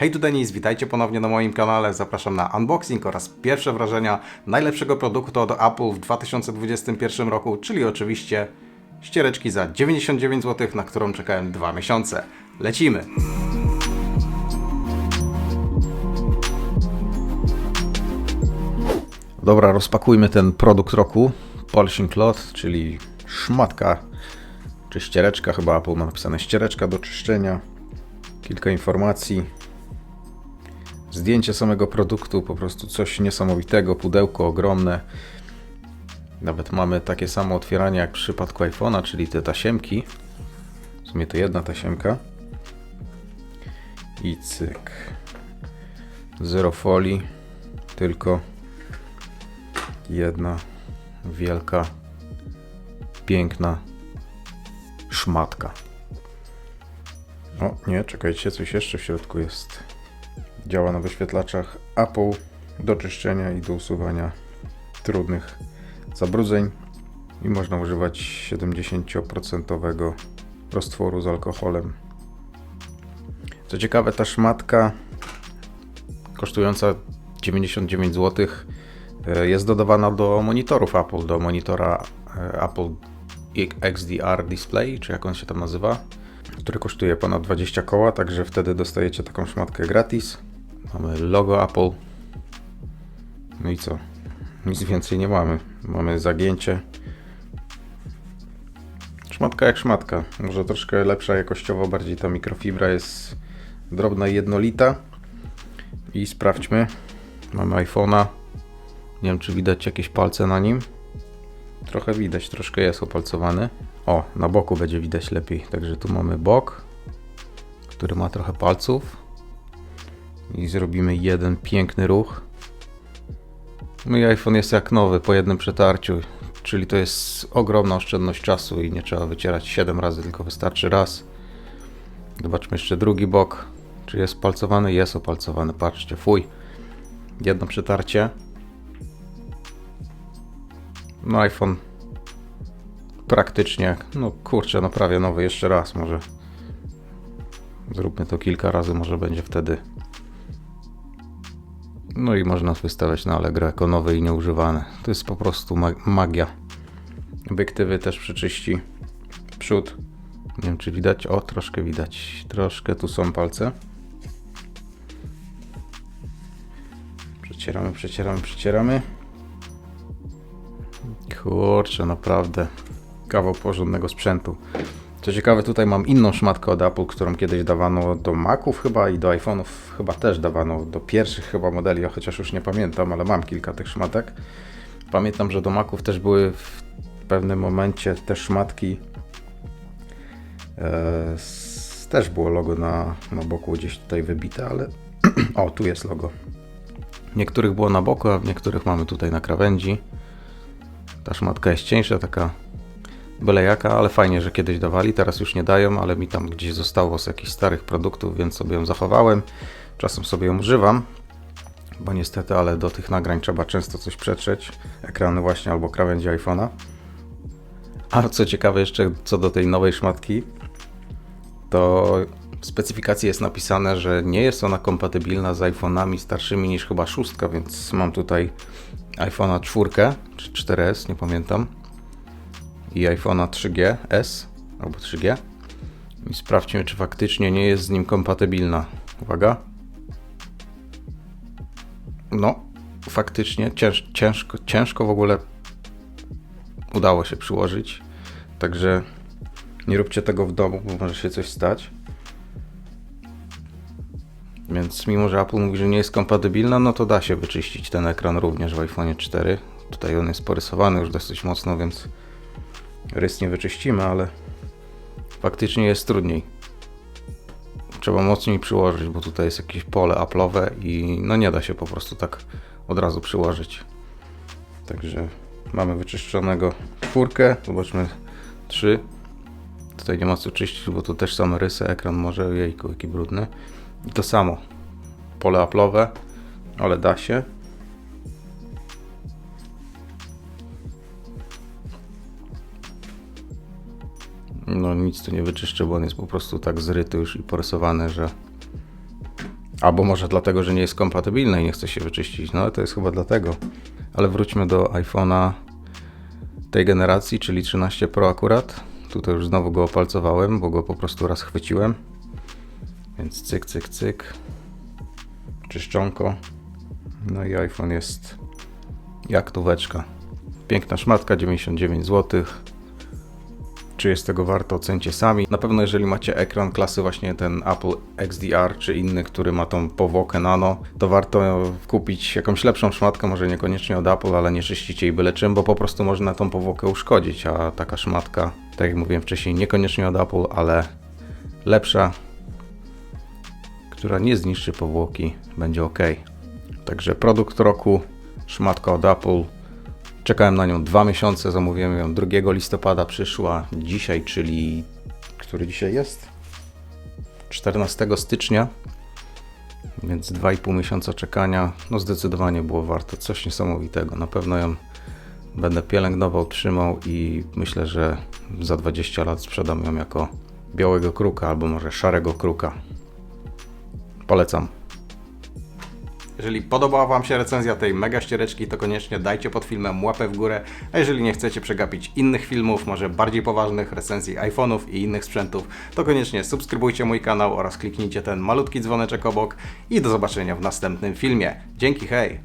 Hej, tu Denis, witajcie ponownie na moim kanale. Zapraszam na unboxing oraz pierwsze wrażenia najlepszego produktu od Apple w 2021 roku, czyli oczywiście ściereczki za 99 zł, na którą czekałem dwa miesiące. Lecimy! Dobra, rozpakujmy ten produkt roku. Polishing Cloth, czyli szmatka czy ściereczka, chyba Apple ma napisane ściereczka do czyszczenia. Kilka informacji. Zdjęcie samego produktu, po prostu coś niesamowitego, pudełko ogromne. Nawet mamy takie samo otwieranie jak w przypadku iPhone'a, czyli te tasiemki. W sumie to jedna tasiemka. I cyk. Zero folii, tylko jedna wielka, piękna szmatka. O, nie, czekajcie, coś jeszcze w środku jest. Działa na wyświetlaczach Apple do czyszczenia i do usuwania trudnych zabrudzeń i można używać 70% roztworu z alkoholem. Co ciekawe, ta szmatka kosztująca 99 zł jest dodawana do monitorów Apple, do monitora e, Apple XDR Display, czy jak on się tam nazywa, który kosztuje ponad 20 koła, także wtedy dostajecie taką szmatkę gratis. Mamy logo Apple. No i co? Nic więcej nie mamy. Mamy zagięcie. Szmatka jak szmatka. Może troszkę lepsza jakościowo, bardziej ta mikrofibra jest drobna i jednolita. I sprawdźmy. Mamy iPhone'a. Nie wiem, czy widać jakieś palce na nim. Trochę widać, troszkę jest opalcowany. O, na boku będzie widać lepiej. Także tu mamy bok, który ma trochę palców. I zrobimy jeden piękny ruch. Mój iPhone jest jak nowy po jednym przetarciu, czyli to jest ogromna oszczędność czasu i nie trzeba wycierać 7 razy, tylko wystarczy raz. Zobaczmy jeszcze drugi bok. Czy jest palcowany? Jest opalcowany. Patrzcie, fuj. Jedno przetarcie. No iPhone praktycznie, no kurczę, no prawie nowy jeszcze raz może. Zróbmy to kilka razy, może będzie wtedy. No i można wystawiać na Allegro jako nowe i nieużywane. To jest po prostu mag magia. Obiektywy też przeczyści. Przód. Nie wiem czy widać. O, troszkę widać. Troszkę tu są palce. Przecieramy, przecieramy, przecieramy. Kurczę, naprawdę kawał porządnego sprzętu. Co ciekawe, tutaj mam inną szmatkę od Apple, którą kiedyś dawano do Maców chyba i do iPhone'ów chyba też dawano, do pierwszych chyba modeli, chociaż już nie pamiętam, ale mam kilka tych szmatek. Pamiętam, że do Maców też były w pewnym momencie te szmatki. E, też było logo na, na boku gdzieś tutaj wybite, ale o, tu jest logo. Niektórych było na boku, a w niektórych mamy tutaj na krawędzi. Ta szmatka jest cieńsza, taka byle jaka, ale fajnie, że kiedyś dawali, teraz już nie dają, ale mi tam gdzieś zostało z jakichś starych produktów, więc sobie ją zachowałem. Czasem sobie ją używam, bo niestety, ale do tych nagrań trzeba często coś przetrzeć, ekrany właśnie albo krawędzi iPhone'a. A co ciekawe jeszcze co do tej nowej szmatki, to w specyfikacji jest napisane, że nie jest ona kompatybilna z iPhone'ami starszymi niż chyba szóstka, więc mam tutaj iPhone'a 4 czy 4S, nie pamiętam i iPhone'a 3G S albo 3G i sprawdźmy, czy faktycznie nie jest z nim kompatybilna. Uwaga. No, faktycznie cięż, ciężko, ciężko w ogóle udało się przyłożyć. Także nie róbcie tego w domu, bo może się coś stać. Więc mimo, że Apple mówi, że nie jest kompatybilna, no to da się wyczyścić ten ekran również w iPhone 4. Tutaj on jest porysowany już dosyć mocno, więc rys nie wyczyścimy, ale faktycznie jest trudniej. Trzeba mocniej przyłożyć, bo tutaj jest jakieś pole aplowe i no nie da się po prostu tak od razu przyłożyć. Także mamy wyczyszczonego czwórkę, zobaczmy trzy. Tutaj nie ma co czyścić, bo tu też same rysy, ekran może, jejku, jaki brudny. I to samo, pole aplowe, ale da się. No nic tu nie wyczyszczę, bo on jest po prostu tak zryty już i porysowany, że Albo może dlatego, że nie jest kompatybilny i nie chce się wyczyścić. No to jest chyba dlatego. Ale wróćmy do iPhone'a tej generacji, czyli 13 Pro akurat. Tutaj już znowu go opalcowałem, bo go po prostu raz chwyciłem. Więc cyk, cyk, cyk. Czyszczonko. No i iPhone jest jak tuweczka. Piękna szmatka, 99 zł. Czy jest tego warto, ocencie sami. Na pewno jeżeli macie ekran klasy właśnie ten Apple XDR czy inny, który ma tą powłokę nano, to warto kupić jakąś lepszą szmatkę, może niekoniecznie od Apple, ale nie czyścicie jej byle czym, bo po prostu można tą powłokę uszkodzić, a taka szmatka, tak jak mówiłem wcześniej, niekoniecznie od Apple, ale lepsza, która nie zniszczy powłoki, będzie ok. Także produkt roku, szmatka od Apple. Czekałem na nią dwa miesiące, zamówiłem ją 2 listopada, przyszła dzisiaj, czyli który dzisiaj jest? 14 stycznia, więc 2,5 miesiąca czekania. No zdecydowanie było warto, coś niesamowitego. Na pewno ją będę pielęgnował, trzymał i myślę, że za 20 lat sprzedam ją jako białego kruka albo może szarego kruka. Polecam. Jeżeli podobała Wam się recenzja tej mega ściereczki, to koniecznie dajcie pod filmem łapę w górę, a jeżeli nie chcecie przegapić innych filmów, może bardziej poważnych recenzji iPhone'ów i innych sprzętów, to koniecznie subskrybujcie mój kanał oraz kliknijcie ten malutki dzwoneczek obok i do zobaczenia w następnym filmie. Dzięki, hej!